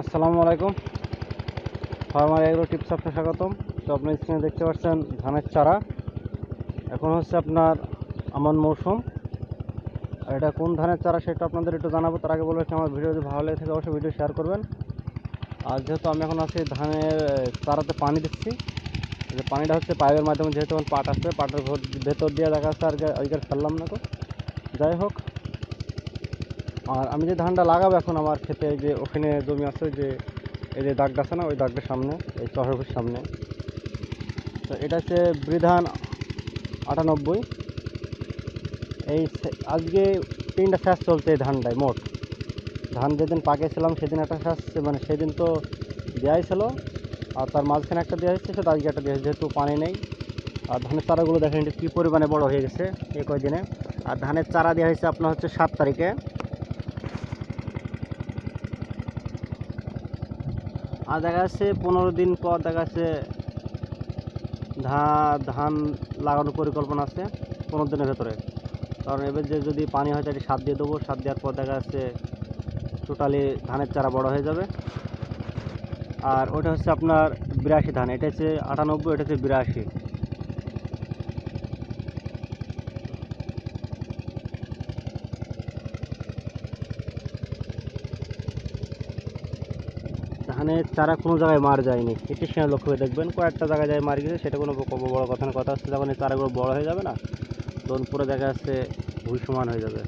আসসালামু আলাইকুম। Farmer agro tips আপনি স্বাগতম। তো আপনার স্ক্রিনে দেখতে পাচ্ছেন ধানের চারা। এখন হচ্ছে আপনার আমন মৌসুম। আর এটা কোন ধানের চারা সেটা আপনাদের একটু জানাব। তার আগে বলব আমার ভিডিও যদি ভালো লেগে থাকে অবশ্যই ভিডিও শেয়ার করবেন। আর যেহেতু আমি এখন আছি ধানের চারাতে পানি দিচ্ছি যে পানিটা হচ্ছে পাইপের মাধ্যমে যেহেতু পাট আসছে, পাটের ভেত- ভেতর দিয়ে দেখা যাচ্ছে আর ওইকার ফেললাম না তো। যাই হোক আর আমি যে ধানটা লাগাবো এখন আমার ক্ষেতে যে ওখানে জমি আছে যে এই যে দাগটা আছে না, ওই দাগটার সামনে, এই চহরের সামনে। তো এটা হচ্ছে বৃধান আটানব্বই। এই আজকে তিনটা শ্বাস চলছে এই ধানটায়, মোট। ধান যেদিন পাকিয়েছিলাম, সেদিন একটা শ্বাস মানে সেদিন তো দেওয়াই ছিল, আর তার মাঝখানে একটা দেওয়া হয়েছে সেটা আজকে একটা দেওয়া হয়েছে যেহেতু পানি নেই। আর ধানের চারাগুলো দেখেন কী পরিমাণে বড় হয়ে গেছে, এই কয়দিনে। আর ধানের চারা দেওয়া হয়েছে আপনার হচ্ছে সাত তারিখে। আর দেখা যাচ্ছে পনেরো দিন পর দেখা যাচ্ছে ধান লাগানোর পরিকল্পনা আছে পনেরো দিনের ভেতরে। কারণ এবার যে যদি পানি হয় তাহলে সার দিয়ে দেবো, সার দেওয়ার পর দেখা যাচ্ছে টোটালি ধানের চারা বড় হয়ে যাবে। আর ওটা হচ্ছে আপনার বিরাশি ধান, এটা হচ্ছে আটানব্বই, এটা হচ্ছে বিরাশি। ধানের চারা কোনো জায়গায় মার যায়নি। এটি সে লক্ষ্য করে দেখবেন, কয়েকটা জায়গায় যায় মার গেছে, সেটা কোনো বড় কথা না। কথা হচ্ছে যখন এই চারাগুলো বড় হয়ে যাবে না, তখন পুরো দেখা যাচ্ছে ভুই হয়ে যাবে।